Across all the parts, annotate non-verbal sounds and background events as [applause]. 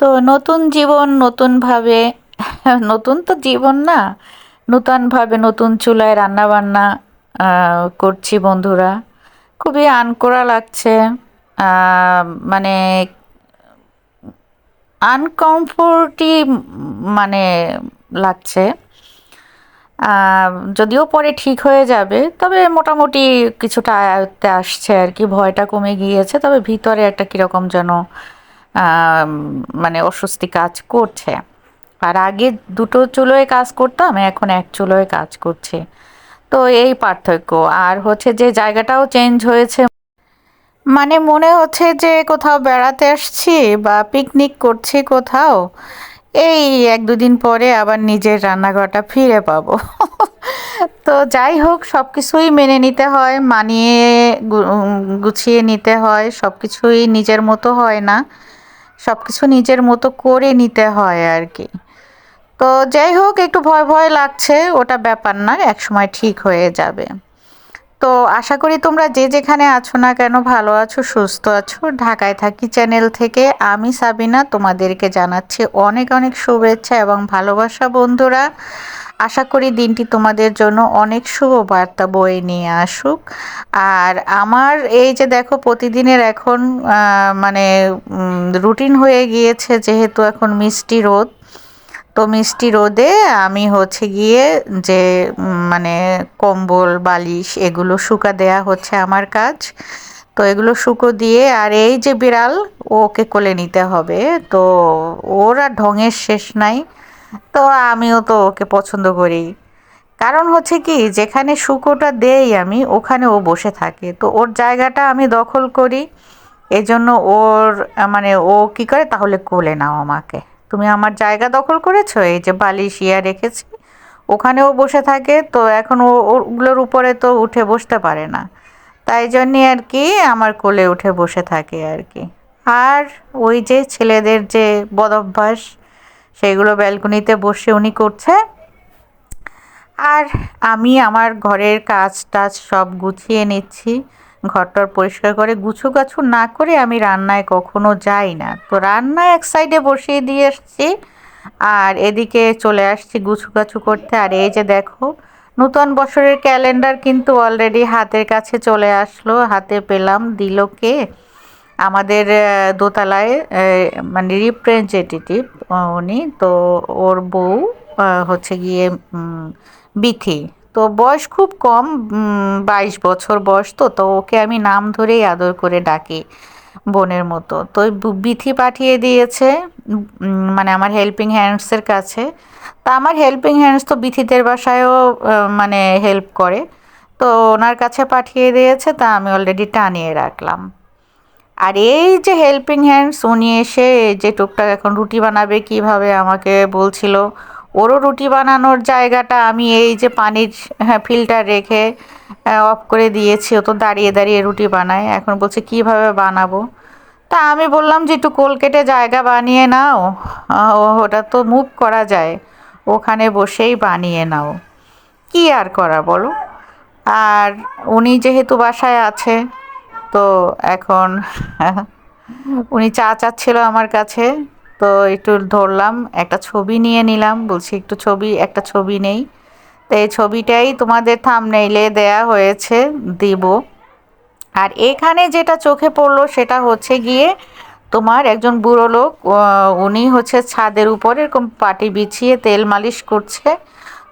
তো নতুন জীবন নতুনভাবে, নতুন তো জীবন না, নূতনভাবে নতুন চুলায় রান্নাবান্না করছি বন্ধুরা। খুবই আনকোরা লাগছে মানে আনকমফোর্টি মানে লাগছে। যদিও পরে ঠিক হয়ে যাবে, তবে মোটামুটি কিছুটা আয়ত্তে আসছে আর কি, ভয়টা কমে গিয়েছে, তবে ভিতরে একটা কীরকম যেন মানে অস্বস্তি কাজ করছে। আর আগে দুটো চুলোয় কাজ করতাম, এখন এক চুলোয় কাজ করছি। তো এই পার্থক্য। আর হচ্ছে যে জায়গাটাও চেঞ্জ হয়েছে। মানে মনে হচ্ছে যে কোথাও বেড়াতে আসছি বা পিকনিক করছি কোথাও, এই এক দুদিন পরে আবার নিজের রান্নাঘরটা ফিরে পাবো। [laughs] তো যাই হোক সব কিছুই মেনে নিতে হয়, মানিয়ে গুছিয়ে নিতে হয় সব কিছুই নিজের মতো হয় না। সব কিছু নিজের মতো করে নিতে হয় আর কি। তো যাই হোক, একটু ভয় ভয় লাগছে, ওটা ব্যাপার না, একসময় ঠিক হয়ে যাবে। তো আশা করি তোমরা যে যেখানে আছো না কেন ভালো আছো, সুস্থ আছো। ঢাকায় থাকি চ্যানেল থেকে। আমি সাবিনা, তোমাদেরকে জানাচ্ছি অনেক অনেক শুভেচ্ছা এবং ভালোবাসা, বন্ধুরা। আশা করি দিনটি তোমাদের জন্য অনেক শুভ বার্তা বয়ে নিয়ে আসুক। আর আমার এই যে দেখো, প্রতিদিনের এখন মানে রুটিন হয়ে গিয়েছে, যেহেতু এখন মিষ্টি রোদ। তো মিষ্টি রোদে আমি হচ্ছে গিয়ে যে মানে কম্বল, বালিশ এগুলো শুকা দেয়া হচ্ছে আমার কাজ। তো এগুলো শুকো দিয়ে, আর এই যে বিড়াল, ওকে কোলে নিতে হবে। তো ওর ঢঙের শেষ নাই। তো আমিও তো ওকে পছন্দ করি। কারণ হচ্ছে কি, যেখানে শুকোটা দেই আমি, ওখানে ও বসে থাকে। তো ওর জায়গাটা আমি দখল করি। এজন্য ওর মানে ও কি করে, তাহলে কোলে নাও আমাকে। তুমি আমার জায়গা দখল করেছ? এই যে বালিশ ইয়া রেখেছি। ওখানেও বসে থাকে, তো এখন ওগুলোর উপরে তো উঠে বসতে পারে না। তাই জন্যে আর কি আমার কোলে উঠে বসে থাকে আর কি। আর ওই যে ছেলেদের যে বদভ্যাস, সেগুলো ব্যালকনিতে বসে উনি করছে। আর আমি আমার ঘরের কাজ টাজ সব গুছিয়ে নিচ্ছি। ঘরটর পরিষ্কার করে গুছু গাছু না করে আমি রান্নায় কখনো যাই না তো রান্না এক সাইডে বসিয়ে দিয়ে এসছি আর এদিকে চলে আসছি গুছু গাছু করতে। আর এই যে দেখো, নূতন বছরের ক্যালেন্ডার কিন্তু অলরেডি হাতের কাছে চলে আসলো। হাতে পেলাম, দিল কে? আমাদের দোতলায় মানে রিপ্রেজেন্টেটিভ উনি। তো ওর বউ হচ্ছে গিয়ে বিথি। তো বয়স খুব কম বাইশ বছর বয়স তো তো ওকে আমি নাম ধরেই আদর করে ডাকি বোনের মতো। তো বিথি পাঠিয়ে দিয়েছে মানে আমার হেল্পিং হ্যান্ডসের কাছে। তা আমার হেল্পিং হ্যান্ডস তো বিথিদের বাসায়ও মানে হেল্প করে। তো ওনার কাছে পাঠিয়ে দিয়েছে, তা আমি অলরেডি টানিয়ে রাখলাম। আর এই যে হেল্পিং হ্যান্ডস উনি এসে যে টুকটাক এখন রুটি বানাবে, কীভাবে আমাকে বলছিল ওরও রুটি বানানোর জায়গাটা আমি এই যে পানির হ্যাঁ ফিল্টার রেখে অফ করে দিয়েছি। ও তো দাঁড়িয়ে দাঁড়িয়ে রুটি বানায়। এখন বলছে, কীভাবে বানাবো? তা আমি বললাম যে, একটু কোলকেটে জায়গা বানিয়ে নাও। ওটা তো মুভ করা যায়। ওখানে বসেই বানিয়ে নাও। কি আর করা বলো? আর উনি যেহেতু বাসায় আছে, তো এখন, [laughs] উনি চা চাচ্ছিল আমার কাছে। তো একটু ধরলাম, একটা ছবি নিয়ে নিলাম, বলছি একটু ছবি, একটা ছবি নেই। তো এই ছবিটাই তোমাদের থামনেইলে দেয়া হয়েছে, দিব। আর এখানে যেটা চোখে পড়ল সেটা হচ্ছে গিয়ে তোমার একজন বুড়ো লোক উনি হচ্ছে ছাদের উপরে এরকম পাটি বিছিয়ে তেল মালিশ করছে।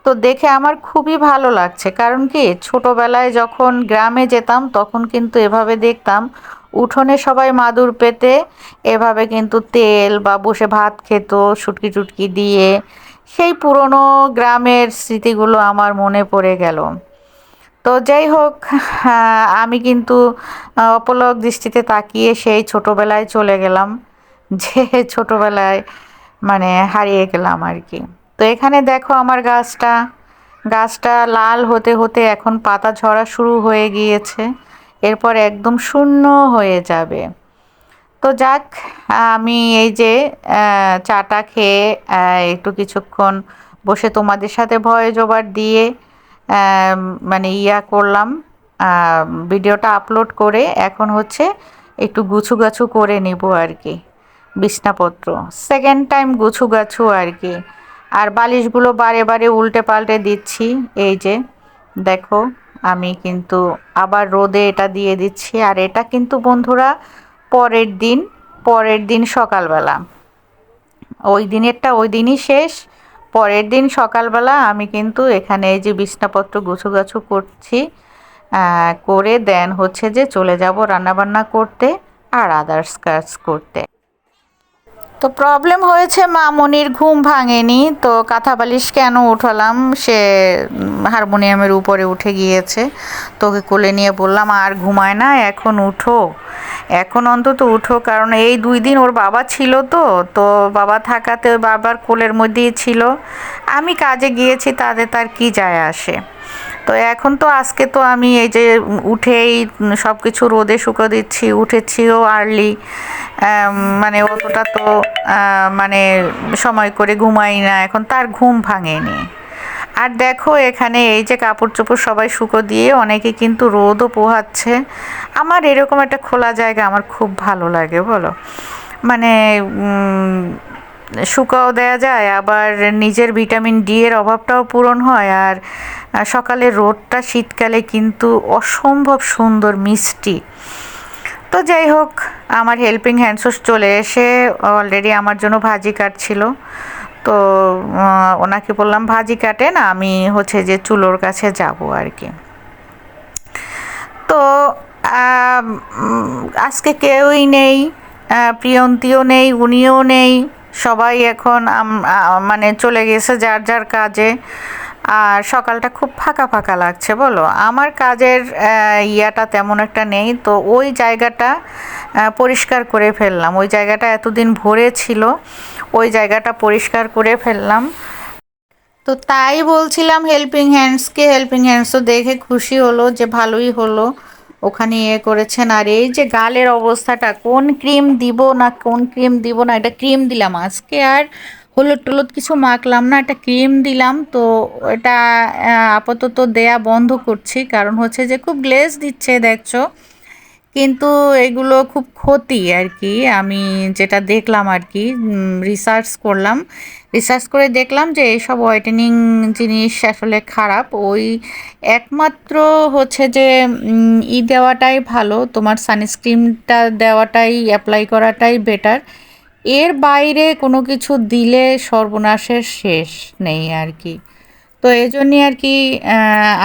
তো দেখে আমার খুবই ভালো লাগছে, কারণ কি ছোটোবেলায় যখন গ্রামে যেতাম তখন কিন্তু এভাবে দেখতাম উঠোনে সবাই মাদুর পেতে এভাবে কিন্তু তেল বা বসে ভাত খেত শুটকি টুটকি দিয়ে। সেই পুরনো গ্রামের স্মৃতিগুলো আমার মনে পড়ে গেল। তো যাই হোক আমি কিন্তু অপলক দৃষ্টিতে তাকিয়ে সেই ছোটোবেলায় চলে গেলাম, যে ছোটোবেলায় মানে হারিয়ে গেলাম আর কি। তো এখানে দেখো আমার গাছটা। গাছটা লাল হতে হতে এখন পাতা ঝরা শুরু হয়ে গিয়েছে। এরপর একদম শূন্য হয়ে যাবে। তো যাক, আমি এই যে চাটা খেয়ে একটু কিছুক্ষণ বসে তোমাদের সাথে ভয়েস ওভার দিয়ে মানে ইয়া করলাম। ভিডিওটা আপলোড করে এখন হচ্ছে একটু গুছু গাছু করে নিব আর কি, বিছনাপত্র। সেকেন্ড টাইম গুছু গাছু আর কি। আর বালিশগুলো বারে বারে উল্টে পাল্টে দিচ্ছি, এই যে, দেখো। আমি কিন্তু আবার রোদে এটা দিয়ে দিচ্ছি। আর এটা কিন্তু বন্ধুরা পরের দিন পরের দিন সকালবেলা। ওই দিনেরটা ওই দিনই শেষ। পরের দিন সকালবেলা আমি কিন্তু এখানে এই যে বিছনাপত্র গুছু গাছু করছি করে দেন হচ্ছে যে চলে যাব রান্নাবান্না করতে আর আদার্স কাজ করতে। তো প্রবলেম হয়েছে মামনির ঘুম ভাঙেনি, তো কাঁথা বালিশ কেন উঠালাম? সে হারমোনিয়ামের উপরে উঠে গিয়েছে। তোকে কোলে নিয়ে বললাম, আর ঘুমায় না, এখন উঠো। এখন অন্তত উঠো, কারণ এই দুই দিন ওর বাবা ছিল তো তো বাবা থাকাতে বাবার কোলের মধ্যেই ছিল। আমি কাজে গিয়েছি তাদের তার কি যায় আসে? তো এখন তো আজকে তো আমি এই যে উঠেই সব কিছু রোদে শুকো দিচ্ছি, উঠেছিও আর্লি মানে অতটা তো মানে সময় করে ঘুমাই না, এখন তার ঘুম ভাঙেনি। আর দেখো এখানে এই যে কাপড় চোপড় সবাই শুকো দিয়ে অনেকে কিন্তু রোদও পোহাচ্ছে। আমার এরকম একটা খোলা জায়গা আমার খুব ভালো লাগে, বলো। মানে শুকাও দেওয়া যায়, আবার নিজের ভিটামিন ডি এর অভাবটাও পূরণ হয়, আর সকালে রোদটা শীতকালে কিন্তু অসম্ভব সুন্দর, মিষ্টি। তো যাই হোক, আমার হেল্পিং হ্যান্ডসোস চলে এসে অলরেডি আমার জন্য ভাজি কাটছিল। তো ওনাকে বললাম, ভাজি কাটে না আমি হচ্ছে যে চুলোর কাছে যাব আর কি। তো আজকে কেউই নেই প্রিয়ন্তীও নেই, উনিও নেই। সবাই এখন মানে চলে গেছে যার যার কাজে। আর সকালটা খুব ফাঁকা ফাঁকা লাগছে, বলো? আমার কাজের ইয়াটা তেমন একটা নেই, তো ওই জায়গাটা পরিষ্কার করে ফেললাম। ওই জায়গাটা এতদিন ভরে ছিল, ওই জায়গাটা পরিষ্কার করে ফেললাম। তো তাই বলছিলাম হেল্পিং হ্যান্ডসকে হেল্পিং হ্যান্ডসও দেখে খুশি হলো যে ভালোই হলো। ওখানে ইয়ে করেছেন। আর এই যে গালের অবস্থাটা, কোন ক্রিম দিব না কোন ক্রিম দিব না, এটা ক্রিম দিলাম আজকে আর হলুদ টলুদ কিছু মাখলাম না একটা ক্রিম দিলাম। তো এটা আপাতত দেয়া বন্ধ করছি, কারণ হচ্ছে যে খুব গ্লেজ দিচ্ছে, দেখছ। কিন্তু এগুলো খুব ক্ষতি আর কি আমি যেটা দেখলাম আর কি রিসার্চ করলাম। রিসার্চ করে দেখলাম যে এইসব হোয়াইটেনিং জিনিস আসলে খারাপ। ওই একমাত্র হচ্ছে যে ই দেওয়াটাই ভালো, তোমার সানস্ক্রিনটা দেওয়াটাই অ্যাপ্লাই করাটাই বেটার এর বাইরে কোনো কিছু দিলে সর্বনাশের শেষ নেই আর কি তো এই জন্যে আর কি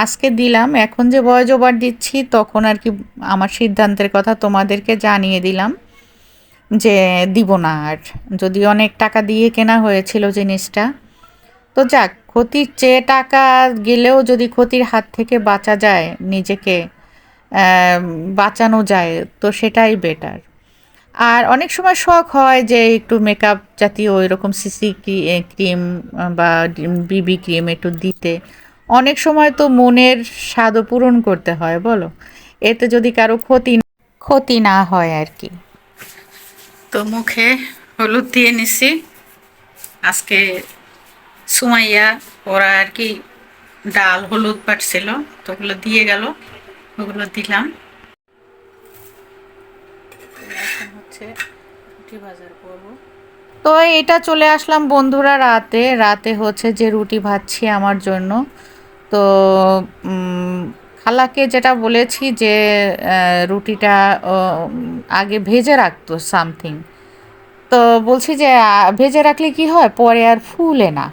আজকে দিলাম। এখন যে বয়স ওভার দিচ্ছি, তখন আর কি আমার সিদ্ধান্তের কথা তোমাদেরকে জানিয়ে দিলাম যে দিব না আর। যদি অনেক টাকা দিয়ে কেনা হয়েছিল জিনিসটা। তো যাক, ক্ষতির চেয়ে টাকা গেলেও যদি ক্ষতির হাত থেকে বাঁচা যায়, নিজেকে বাঁচানো যায়, তো সেটাই বেটার আর অনেক সময় শখ হয় যে একটু মেকআপ জাতীয় ওই রকম সিসি ক্রিম বা বিবি ক্রিম একটু দিতে। অনেক সময় তো মনের স্বাদও পূরণ করতে হয়, বলো? এতে যদি কারও ক্ষতি ক্ষতি না হয় আর কি। তো মুখে হলুদ দিয়ে নিছি। আজকে সুমাইয়া, ওরা আর কি ডাল, হলুদ পাটছিল তো ওগুলো দিয়ে গেল, ওগুলো দিলাম। হচ্ছে রুটি বাজার করব তো এটা চলে আসলাম বন্ধুরা রাতে। রাতে হচ্ছে যে রুটি ভাজছি আমার জন্য। তো খালাকে যেটা বলেছি যে রুটিটা আগে ভেজে রাখতো সামথিং। তো বলছি যে ভেজে রাখলে কি হয়? পরে আর ফুলে না।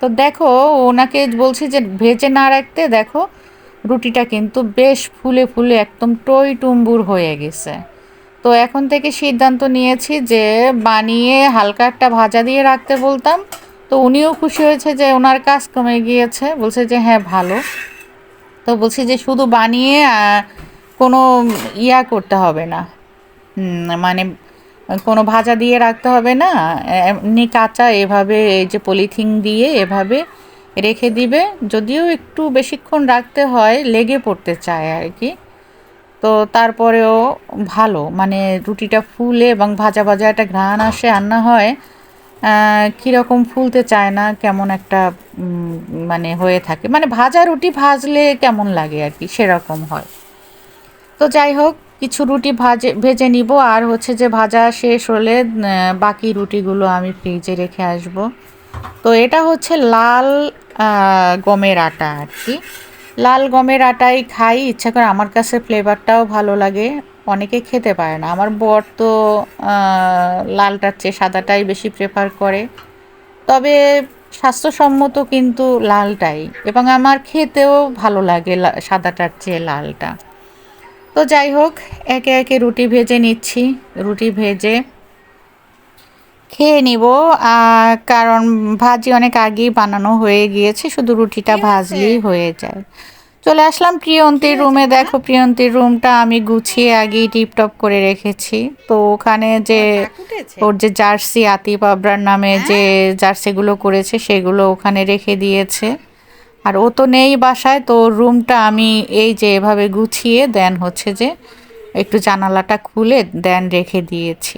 তো দেখো, ওনাকে বলছি যে, ভেজে না রাখতে দেখো, রুটিটা কিন্তু বেশ ফুলে ফুলে একদম টই টুম্বুর হয়ে গেছে। তো এখন থেকে সিদ্ধান্ত নিয়েছি যে বানিয়ে হালকা একটা ভাজা দিয়ে রাখতে বলতাম। তো উনিও খুশি হয়েছে যে ওনার কাজ কমে গিয়েছে। বলছে যে হ্যাঁ ভালো। তো বলছি যে শুধু বানিয়ে কোনো ইয়া করতে হবে না। মানে কোনো ভাজা দিয়ে রাখতে হবে না। এমনি কাঁচা এভাবে, এই যে পলিথিন দিয়ে এভাবে রেখে দিবে। যদিও একটু বেশিক্ষণ রাখতে হয়, লেগে পড়তে চায় আর কি। তো তারপরেও ভালো মানে রুটিটা ফুলে এবং ভাজা ভাজা একটা ঘ্রাণ আসে রান্না হয় কীরকম ফুলতে চায় না, কেমন একটা মানে হয়ে থাকে। মানে ভাজা রুটি ভাজলে কেমন লাগে আর কি, সেরকম হয়। তো যাই হোক, কিছু রুটি ভাজে, ভেজে নিব, আর হচ্ছে যে ভাজা শেষ হলে বাকি রুটিগুলো আমি ফ্রিজে রেখে আসব। তো এটা হচ্ছে লাল গমের আটা আর কি। লাল গমের আটাই খাই, ইচ্ছা করে আমার কাছে ফ্লেভারটাও ভালো লাগে। অনেকে খেতে পারে না। আমার বর তো লালটার চেয়ে সাদাটাই বেশি প্রেফার করে। তবে স্বাস্থ্যসম্মত কিন্তু লালটাই। এবং আমার খেতেও ভালো লাগে সাদাটার চেয়ে লালটা। তো যাই হোক, একে একে রুটি ভেজে নিচ্ছি। রুটি ভেজে খেয়ে নিব। কারণ ভাজি অনেক আগেই বানানো হয়ে গিয়েছে শুধু রুটিটা ভাজলেই হয়ে যায়। চলে আসলাম প্রিয়ন্তীর রুমে। দেখো প্রিয়ন্তীর রুমটা আমি গুছিয়ে আগেই টিপটপ করে রেখেছি। তো ওখানে যে ওর যে জার্সি আতিফ আবরার নামে যে জার্সিগুলো করেছে সেগুলো ওখানে রেখে দিয়েছে। আর ও তো নেই বাসায় তো রুমটা আমি এই যে এভাবে গুছিয়ে দেন হচ্ছে যে একটু জানালাটা খুলে দেন রেখে দিয়েছি।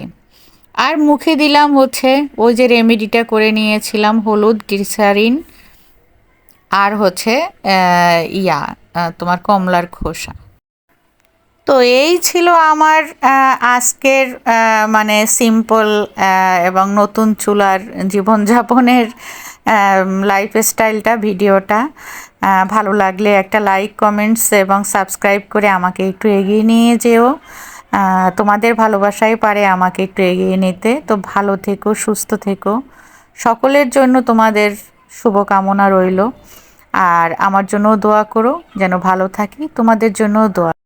আর মুখে দিলাম হচ্ছে ওই যে রেমেডিটা করে নিয়েছিলাম, হলুদ, গ্লিসারিন আর হচ্ছে ইয়া তোমার কমলার খোসা। তো এই ছিল আমার আজকের মানে সিম্পল এবং নতুন চুলার জীবনযাপনের লাইফ স্টাইলটা ভিডিওটা ভালো লাগলে একটা লাইক কমেন্টস এবং সাবস্ক্রাইব করে আমাকে একটু এগিয়ে নিয়ে যেও। তোমাদের ভালোবাসাই পারে আমাকে একটু এগিয়ে নিতে। তো ভালো থেকো, সুস্থ থেকো। সকলের জন্য তোমাদের শুভকামনা রইল। আর আমার জন্য দোয়া করো, যেন ভালো থাকি। তোমাদের জন্য দোয়া